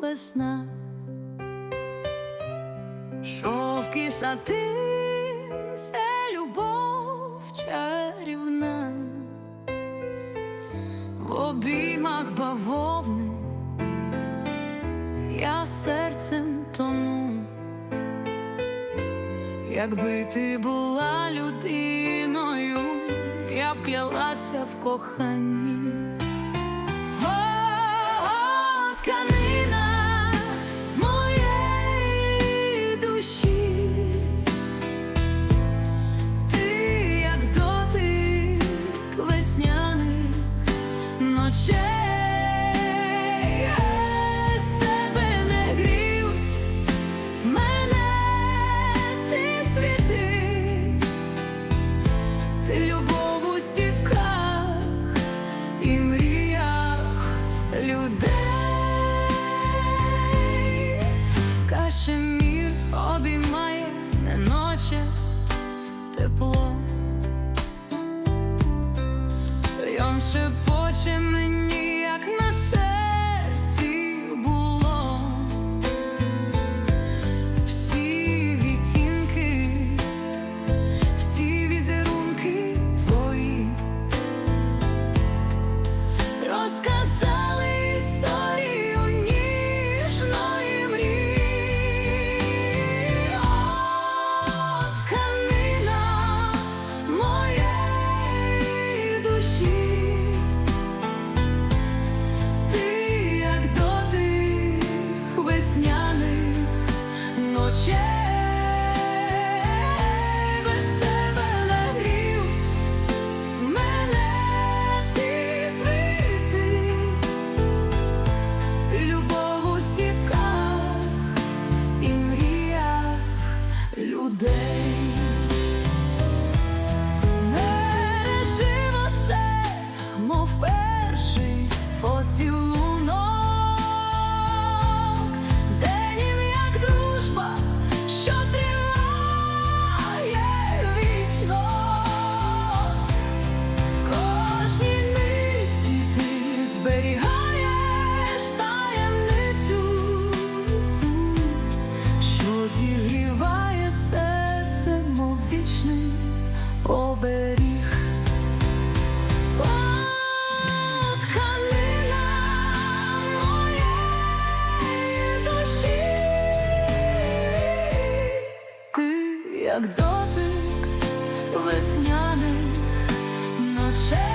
весна, шовки сатин, це любов чарівна, в обіймах бавовни я серцем тону, якби ти була людиною, я б клялася в коханні. весняних Як дотик весняних ночей,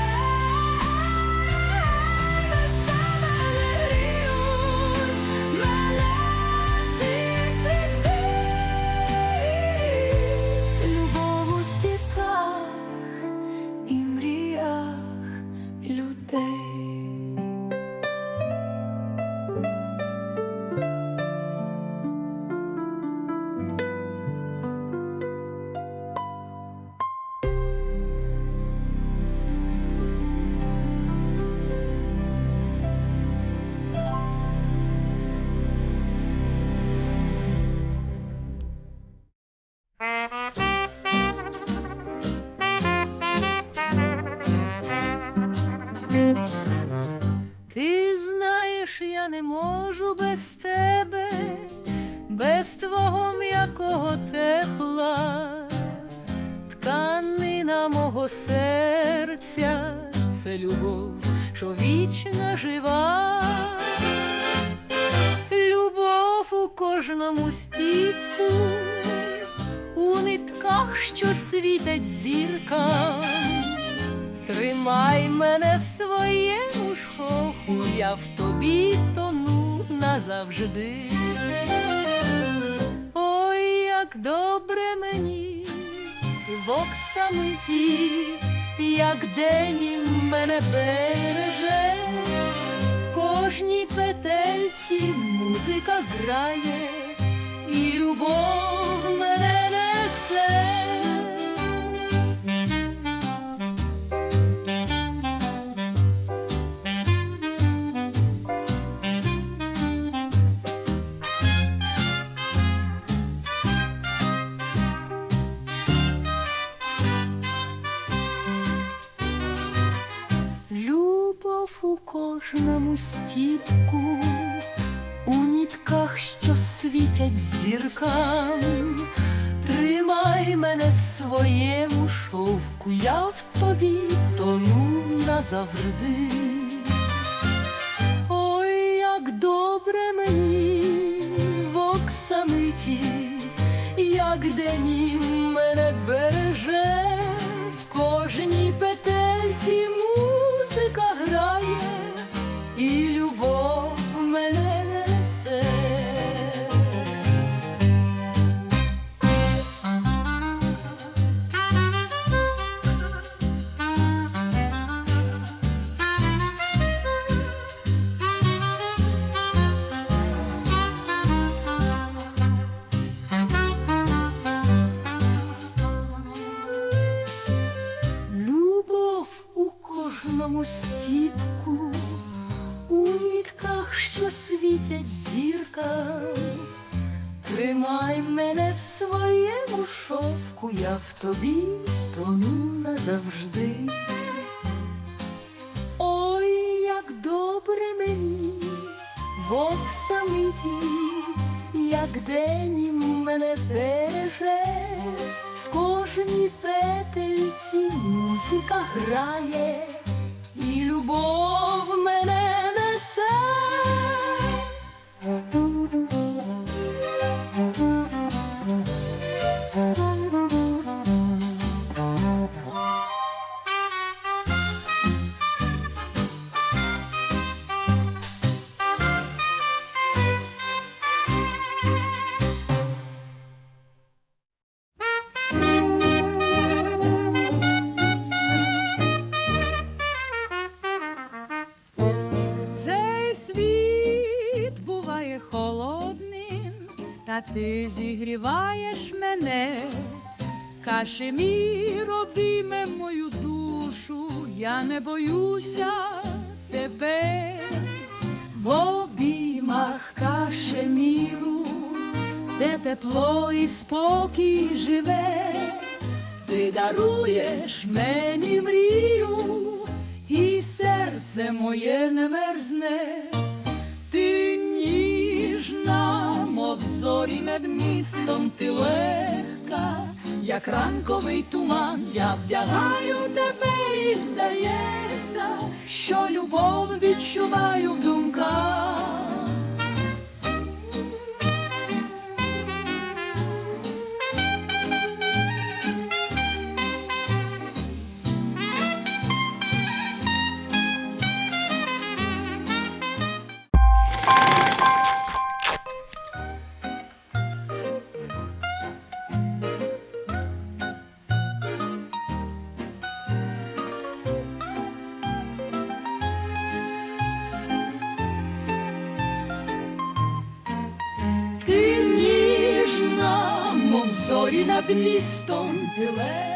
без тебе, без твого м'якого тепла, тканина мого серця, це любов, що вічно жива, любов у кожному стіпку, у нитках, що світять зіркам. Тримай мене в своєму ж хоху, я в тобі тону назавжди. Ой, як добре мені, в оксамиті, як день мене береже, кожній петельці музика грає, і любов мене несе. Кожному стіпку, у нітках, що світять зіркам, тримай мене в своєму шовку, я в тобі тону назавжди. Ой, як добре мені в оксамиті, як денім мене береже, в кожній петельці світять зіркам. Тримай мене в своєму шовку, я в тобі тону назавжди. Ой, як добре мені в оксамиті, як денім мене береже, в кожній петельці музика грає, і любов мене ти зігріваєш мене, кашемір обійме мою душу, я не боюся тебе, в обіймах кашеміру, де тепло і спокій живе, ти даруєш мені мрію, і серце моє не мерзне, ти ніжна, зорі над містом, ти легка, як ранковий туман, я вдягаю тебе і здається, що любов відчуваю в думках. Зорі над містом, легка,